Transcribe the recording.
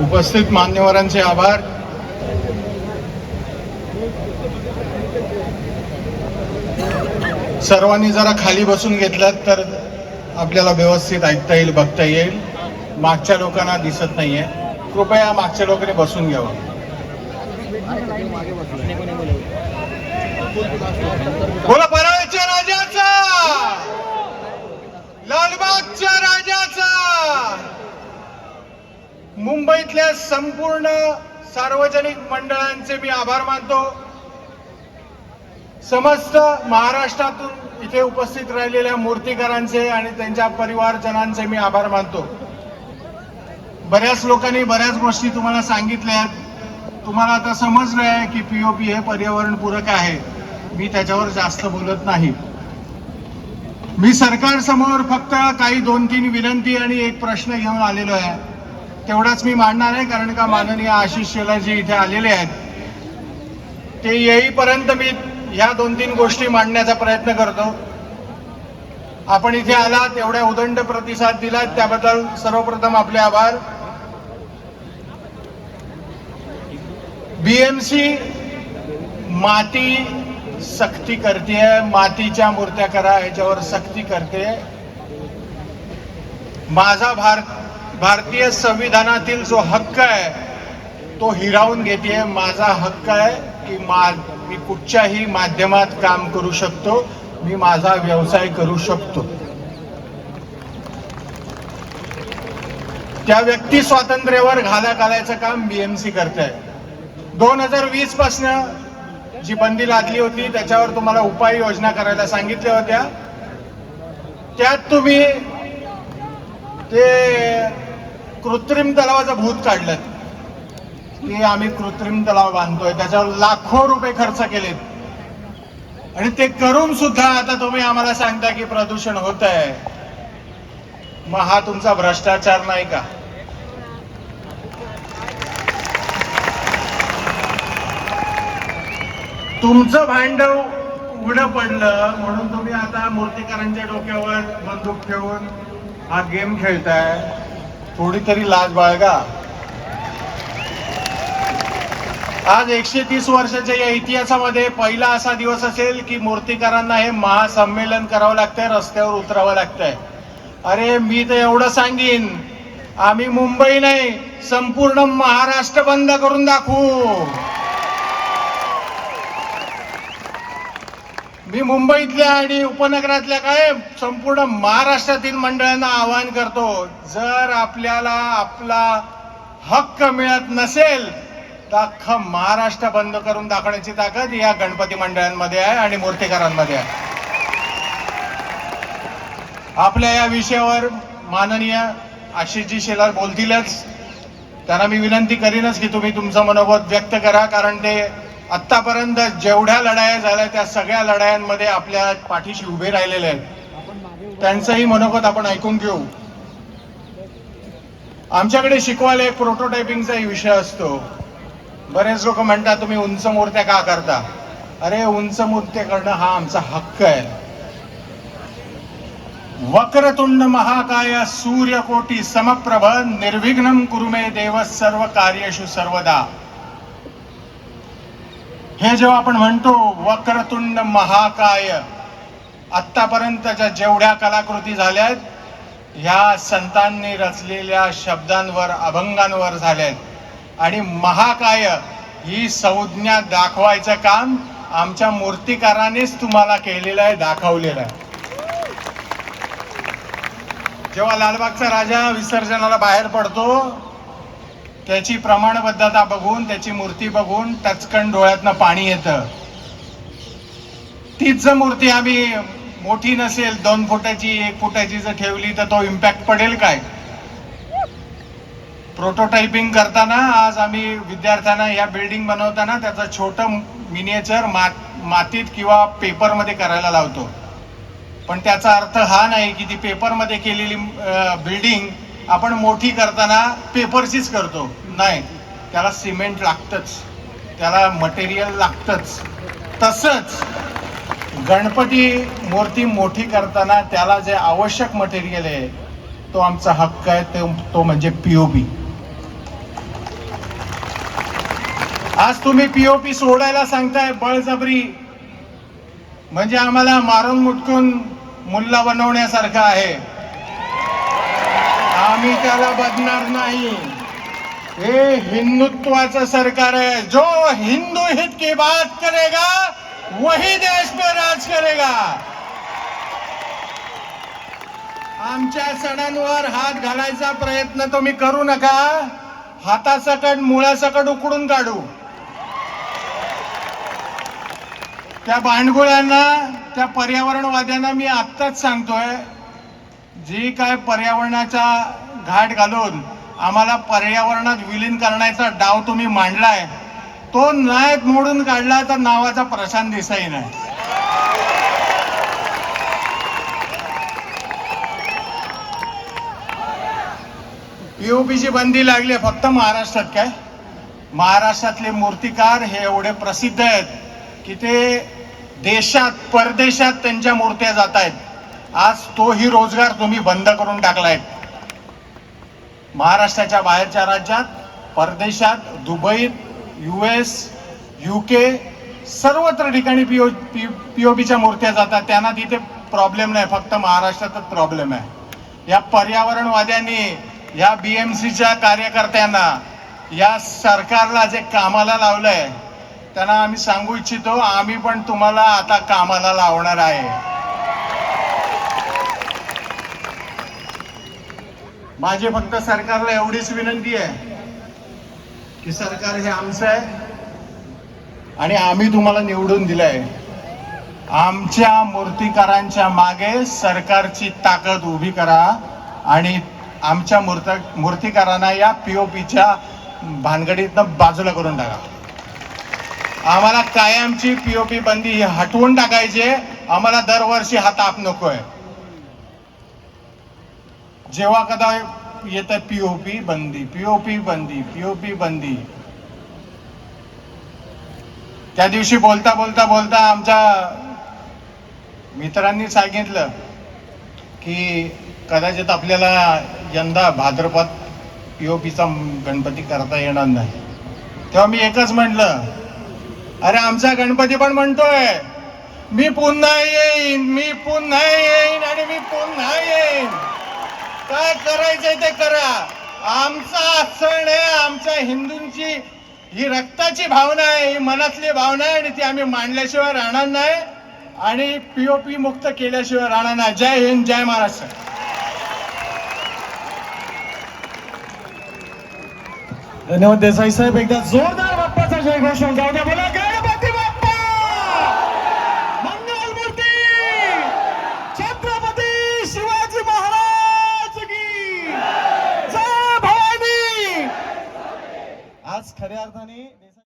उपस्थित मान्यवरांचे आभार. सर्वांनी जरा खाली बसून घेतलं तर आपल्याला व्यवस्थित ऐकता येईल बघता येईल. मागच्या लोकांना दिसत नाहीये. कृपया मागच्या लोकांनी बसून घ्यावं. बोला परळच्या राजाचा! लालबागच्या राजाचा! मुंबईतल्या संपूर्ण सार्वजनिक मंडळांचे मी आभार मानतो. समस्त महाराष्ट्रातून इथे उपस्थित राहिलेल्या मूर्तीकारांचे आणि त्यांच्या परिवारजनांचे मी आभार मानतो. बऱ्याच लोकांनी बऱ्याच गोष्टी तुम्हाला सांगितल्या आहेत तुम्हाला आता समजलं आहे की पीओपी हे पर्यावरणपूरक आहे. मी त्याच्यावर जास्त बोलत नाही. मी सरकार समोर फक्त काही दोन तीन विनंती आणि एक प्रश्न घेऊन आलेलो आहे. तेवढाच मी मांडणार आहे कारण का माननीय आशिष जे इथे आलेले आहेत. ते येईपर्यंत मी ह्या दोन तीन गोष्टी मांडण्याचा प्रयत्न करतो. आपण इथे आलात एवढ्या उदंड प्रतिसाद दिलात त्याबद्दल सर्वप्रथम आपले आभार. बीएमसी माती सक्ती करते मातीच्या मूर्त्या करा याच्यावर सक्ती करते. माझा भारत भारतीय संविधानातील जो हक्क आहे तो हिरावून घेते माझा हक्क आहे की मा मी कुठच्याही माध्यमात काम करू शकतो मी माझा व्यवसाय करू शकतो. त्या व्यक्ती स्वातंत्र्यावर घाला घालायचं काम बीएमसी करत आहे दोन हजार वीस पासनं जी बंदी लादली होती त्याच्यावर तुम्हाला उपाययोजना करायला सांगितल्या होत्या. त्यात तुम्ही ते कृत्रिम तलावाचं भूत काढलं की आम्ही कृत्रिम तलाव बांधतोय. त्याच्यावर लाखो रुपये खर्च केलेत. आणि ते करून सुद्धा आता तुम्ही आम्हाला सांगता की प्रदूषण होत आहे मग हा तुमचा भ्रष्टाचार नाही का? तुमचं भांडव उघडं पडलं म्हणून तुम्ही आता मूर्तीकारांच्या डोक्यावर बंदूक ठेवून हा गेम खेळताय. थोडी तरी लाज बाळगा. आज एकशे तीस वर्षाच्या या इतिहासामध्ये पहिला असा दिवस असेल की मूर्तीकारांना हे महासंमेलन करावं लागतंय रस्त्यावर उतरावं लागतंय. अरे मी तर एवढं सांगीन. आम्ही मुंबई नाही संपूर्ण महाराष्ट्र बंद करून दाखवू. मी मुंबईतल्या आणि उपनगरातल्या काय संपूर्ण महाराष्ट्रातील मंडळांना आवाहन करतो जर आपल्याला आपला हक्क मिळत नसेल तर अख्खं महाराष्ट्र बंद करून दाखवण्याची ताकद या गणपती मंडळांमध्ये आहे आणि मूर्तीकारांमध्ये आहे. आपल्या या विषयावर माननीय आशिषजी शेलार बोलतीलच. त्यांना मी विनंती करीनच की तुम्ही तुमचं मनोगत व्यक्त करा कारण ते आतापर्यंत जेवढ्या लढाया झाल्या त्या सगळ्या लढायांमध्ये आपल्या पाठीशी उभे राहिलेले आहेत. त्यांचंही मनोगत आपण ऐकून घेऊ. आमच्याकडे शिकवायला एक प्रोटोटायपिंगचाही विषय असतो. बरेच लोक म्हणतात तुम्ही उंच मूर्त्या का करता? अरे उंच मूर्त्या करणं हा आमचा हक्क आहे. वक्रतुंड महाकाय सूर्यकोटी समप्रभ निर्विघ्नम कुरुमे देव सर्व कार्यशु सर्वदा. हे जेव्हा आपण म्हणतो वक्रतुंड महाकाय आत्तापर्यंतच्या जेवढ्या कलाकृती झाल्या आहेत ह्या संतांनी रचलेल्या शब्दांवर अभंगांवर झाल्या आहेत आणि महाकाय ही संज्ञा दाखवायचं काम आमच्या मूर्तिकारानेच तुम्हाला केलेलं आहे दाखवलेलं आहे. जेव्हा लालबागचा राजा विसर्जनाला बाहेर पडतो त्याची प्रमाणबद्धता बघून त्याची मूर्ती बघून टचकन डोळ्यातनं पाणी येतं. तीच जर मूर्ती आम्ही मोठी नसेल दोन फुटाची एक फुटाची जर ठेवली तर तो इम्पॅक्ट पडेल काय? प्रोटोटाइपिंग करताना आज आम्ही विद्यार्थ्यांना या बिल्डिंग बनवताना त्याचं छोटं मिनिएचर मात मातीत किंवा पेपरमध्ये करायला लावतो. पण त्याचा अर्थ हा नाही की ती पेपरमध्ये केलेली बिल्डिंग आपण मोठी करताना पेपरचीच करतो. नाही त्याला सिमेंट लागतंच. त्याला मटेरियल लागतंच. तसंच गणपती मूर्ती मोठी करताना त्याला जे आवश्यक मटेरियल आहे तो आमचा हक्क आहे ते तो म्हणजे पीओपी आज तुम्ही पीओपी सोडायला सांगताय बळजबरी. म्हणजे आम्हाला मारून मुटकून मुल्ला बनवण्यासारखं आहे. आम्ही त्याला बघणार नाही. हे हिंदुत्वाचं सरकार आहे. जो हिंदू हित की बात करेगा वही देश पे राज करेगा. आमच्या सणांवर हात घालायचा प्रयत्न तुम्ही करू नका. हातासकट मुळासकट उकडून काढू. त्या भांडगुळ्यांना त्या पर्यावरणवाद्यांना मी आत्ताच सांगतोय. जी काय पर्यावरणाचा घाट घालून आम्हाला पर्यावरणात विलीन करण्याचा डाव तुम्ही मांडलाय तो नायक मोडून काढला तर नावाचा प्रशांत देसाई नाही. पीओपीची बंदी लागली आहे फक्त महाराष्ट्रात काय? महाराष्ट्रातले मूर्तिकार हे एवढे प्रसिद्ध आहेत की ते देशात परदेशात त्यांच्या मूर्त्या जात आहेत. आज तोही रोजगार तुम्ही बंद करून टाकलाय. महाराष्ट्राच्या बाहेरच्या राज्यात परदेशात दुबईत यू एस युके सर्वत्र ठिकाणी पीओ पीओपीच्या मूर्त्या जातात. त्यांना तिथे प्रॉब्लेम नाही. फक्त महाराष्ट्रातच प्रॉब्लेम आहे. या पर्यावरणवाद्यांनी या बीएमसीच्या कार्यकर्त्यांना या सरकारला जे कामाला लावलंय त्यांना आम्ही सांगू इच्छितो आम्ही पण तुम्हाला आता कामाला लावणार आहे. माझी फक्त सरकारला एवढीच विनंती आहे की सरकार हे आमचं आहे आणि आम्ही तुम्हाला निवडून दिलंय. आमच्या मूर्तिकारांच्या मागे सरकारची ताकद उभी करा आणि आमच्या मूर्त मूर्तिकारांना या पीओपीच्या भानगडीतनं बाजूला करून टाका. आम्हाला कायमची पीओपी बंदी ही हटवून टाकायची आम्हाला दरवर्षी हा ताप नकोय. जेव्हा कदा येतं पीओपी बंदी पीओपी बंदी पीओपी बंदी. त्या दिवशी बोलता बोलता बोलता आमच्या मित्रांनी सांगितलं की कदाचित आपल्याला यंदा भाद्रपद पीओपीचा गणपती करता येणार नाही. तेव्हा मी एकच म्हटलं अरे आमचा गणपती पण म्हणतोय मी पुन्हा येईन मी पुन्हा येईन आणि मी पुन्हा येईन. काय करायचंय ते करा. आमचा सण आहे आमच्या हिंदूंची ही रक्ताची भावना आहे ही मनातली भावना आहे आणि ती आम्ही मांडल्याशिवाय राहणार नाही आणि पीओपी मुक्त केल्याशिवाय राहणार नाही. जय हिंद जय महाराष्ट्र. धन्यवाद देसाई साहेब एकदा जोरदार बाप्पाचा जय घोषणा जाऊ द्या बोला गणपती बाप्पा मंगल मूर्ती छत्रपती शिवाजी महाराज की जय भवानी आज खऱ्या अर्थाने